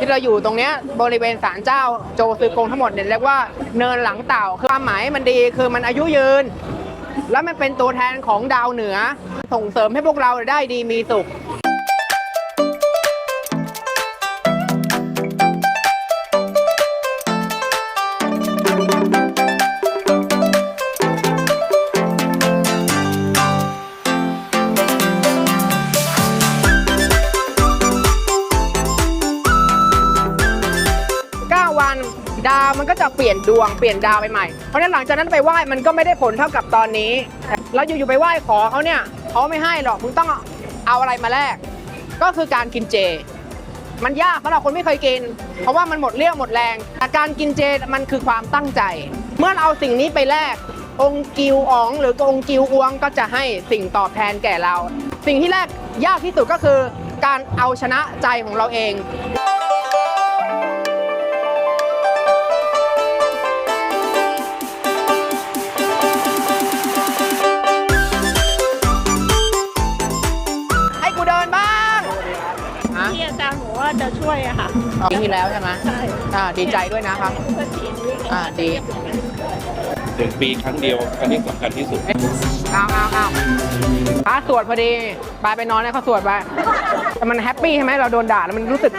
ที่เราอยู่ตรงเนี้ยบริเวณศาลเจ้าโจซือกงทั้งหมดเนี่ยเรียกว่าเนินหลังเต่าคือความหมายมันดีคือมันอายุยืน แล้วมันเป็นตัวแทนของดาวเหนือ ส่งเสริมให้พวกเราได้ดีมีสุข ก็จะเปลี่ยนดวงเปลี่ยนดาวไปใหม่ เพราะฉะนั้นหลังจากนั้นไปไหว้มันก็ไม่ได้ผลเท่ากับตอนนี้ เราอยู่ๆไปไหว้ขอเขาเนี่ยเขาไม่ให้หรอกมึงต้องเอาอะไรมาแลกก็คือการกินเจ มันยากสำหรับคนไม่เคยกิน เพราะว่ามันหมดเรี่ยวหมดแรงแต่การกินเจมันคือความตั้งใจ เมื่อเราเอาสิ่งนี้ไปแลกองค์กิวอ๋องหรือองค์กิวอวงก็จะให้สิ่งตอบแทนแก่เรา สิ่งที่แรกยากที่สุดก็คือการเอาชนะใจของเราเอง จะช่วยอะค่ะ ปีที่แล้วใช่ไหมใช่ อ่าดีใจด้วยนะครับ เพื่อฉีดนี้อ่าดี หนึ่งปีครั้งเดียวอันนี้สำคัญที่สุด เอาเอาเอาพระสวดพอดีไปไปนอนให้เขาสวดไปแต่มันแฮปปี้ใช่ไหมเราโดนด่าแล้วมันรู้สึก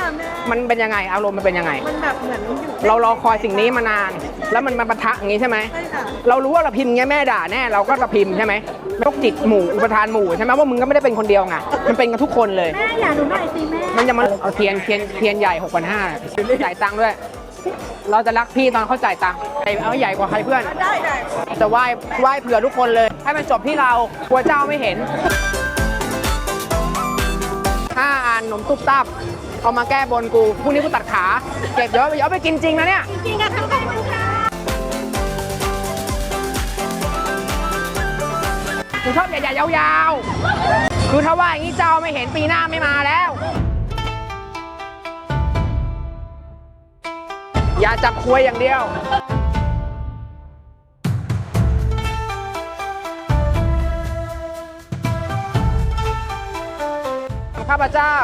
มันเป็นยังไงอารมณ์มันเป็นยังไง มันแบบเหมือนอยู่เรารอคอยสิ่งนี้มานาน แล้วมันมาปะทะอย่างนี้ใช่ไหม ใช่ค่ะเรารู้ว่าเราพิมพ์เงี้ยแม่ด่าแน่เราก็เราพิมพ์ใช่ไหมโรคจิตหมู่อุปทานหมู่ใช่ไหมว่ามึงก็ไม่ได้เป็นคนเดียวไงมันเป็นกันทุกคนเลย แม่อย่าดูหน่อยสิแม่มันจะมาเอาเทียนเทียนเทียนใหญ่6 5 0 0จ่ายตังค์ด้วย เราจะรักพี่ตอนเขาจ่ายตังค์ไอ้เอาใหญ่กว่าใครเพื่อนได้ได้จะไหว้ไหว้เผื่อทุกคนเลย ให้มันจบที่เรากลัวเจ้าไม่เห็นห้าอันหนมตุ๊บตับเอามาแก้บนกูพรุ่งนี้กูตัดขาเก็บเยอะเดี๋ยวเอาไปกินจริงนะเนี่ยจริงๆอะทั้งใครทั้งค่ะกูชอบใหญ่ๆยาวๆคือถ้าว่าอย่างนี้เจ้าไม่เห็นปีหน้าไม่มาแล้ว อย่าจับควยอย่างเดียวข้าพเจ้า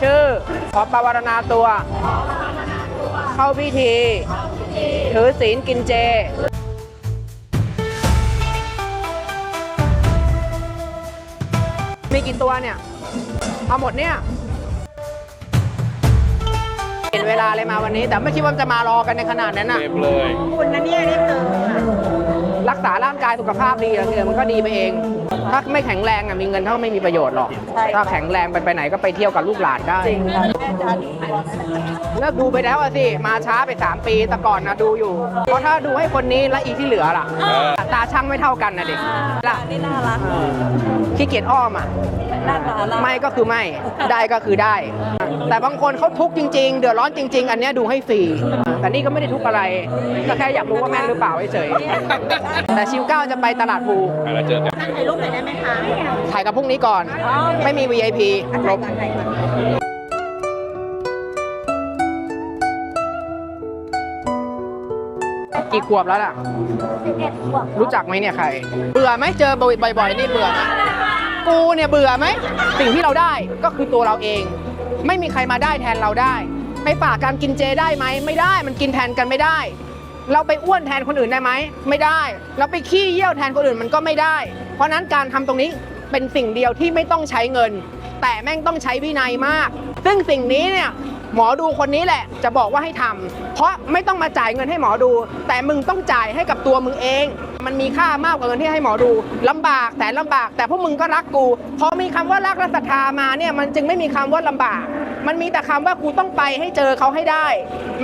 ชื่อขอปวารณาตัว เข้าพิธี ถือศีลกินเจ มีกี่ตัวเนี่ย เอาหมดเนี่ย ลาเลยมาวันนี้ แต่ไม่คิดว่าจะมารอกันในขนาดนั้นน่ะเต็มเลย คุณนะเนี่ยนี่คือรักษาร่างกายสุขภาพดีแล้วเนี่ยมันก็ดีไปเอง ถ้าไม่แข็งแรงอะมีเงินเท่าไม่มีประโยชน์หรอก ถ้าแข็งแรงไปไปไหนก็ไปเที่ยวกับลูกหลานได้ จริงค่ะแม่จะดูเลิกดูไปแล้วอะสิ มาช้าไป 3 ปีแต่ก่อนนะดูอยู่ เพราะถ้าดูให้คนนี้และอีที่เหลือล่ะ ตาช่างไม่เท่ากันนะเด็กล่ะนี่น่ารักขี้เกียจอ้อมอะ หน้าตารักไม่ก็คือไม่ ได้ก็คือได้ แต่บางคนเขาทุกข์จริง ๆ เดือดร้อนจริง ๆ อันเนี้ยดูให้ฟรีแต่นี่ก็ไม่ได้ทุกข์อะไรก็แค่อยากรู้ว่าแม่นหรือเปล่าเฉยๆแต่ชิวเก้าจะไปตลาดภูอะแล้วเจอกันถ่ายรูปหน่อยได้ไหมคะถ่ายกับพรุ่งนี้ก่อนอ๋อไม่มี VIP ลบถ่ายก่อนถ่ายก่อนกี่ขวบแล้วล่ะสิบเอ็ดขวบรู้จักไหมเนี่ยใคร เบื่อไหมเจอบ่อยๆนี่เบื่อไหมกูเนี่ยเบื่อไหม สิ่งที่เราได้ก็คือตัวเราเอง ไม่มีใครมาได้แทนเราได้ ไปฝากการกินเจได้ไหมไม่ได้มันกินแทนกันไม่ได้ เราไปอ้วนแทนคนอื่นได้ไหมไม่ได้ เราไปขี้เยี่ยวแทนคนอื่นมันก็ไม่ได้ เพราะฉะนั้นการทำตรงนี้เป็นสิ่งเดียวที่ไม่ต้องใช้เงิน แต่แม่งต้องใช้วินัยมาก ซึ่งสิ่งนี้เนี่ย หมอดูคนนี้แหละ จะบอกว่าให้ทำเพราะไม่ต้องมาจ่ายเงินให้หมอดู แต่มึงต้องจ่ายให้กับตัวมึงเอง มันมีค่ามากกว่าเงินที่ให้หมอดูลำบากแต่ลำบาก แต่พวกมึงก็รักกูพอมีคำว่ารักและศรัทธามาเนี่ยมันจึงไม่มีคำว่าลำบาก มันมีแต่คำว่ากูต้องไปให้เจอเขาให้ได้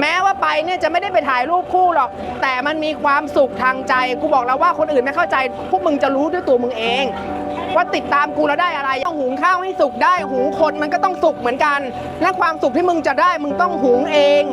แม้ว่าไปเนี่ยจะไม่ได้ไปถ่ายรูปคู่หรอก แต่มันมีความสุขทางใจกูบอกแล้วว่าคนอื่นไม่เข้าใจ พวกมึงจะรู้ด้วยตัวมึงเอง ว่าติดตามกูแล้วได้อะไรต้องหุงข้าวให้สุกได้ หุงคนมันก็ต้องสุกเหมือนกัน และความสุขที่มึงจะได้มึงต้องหุงเอง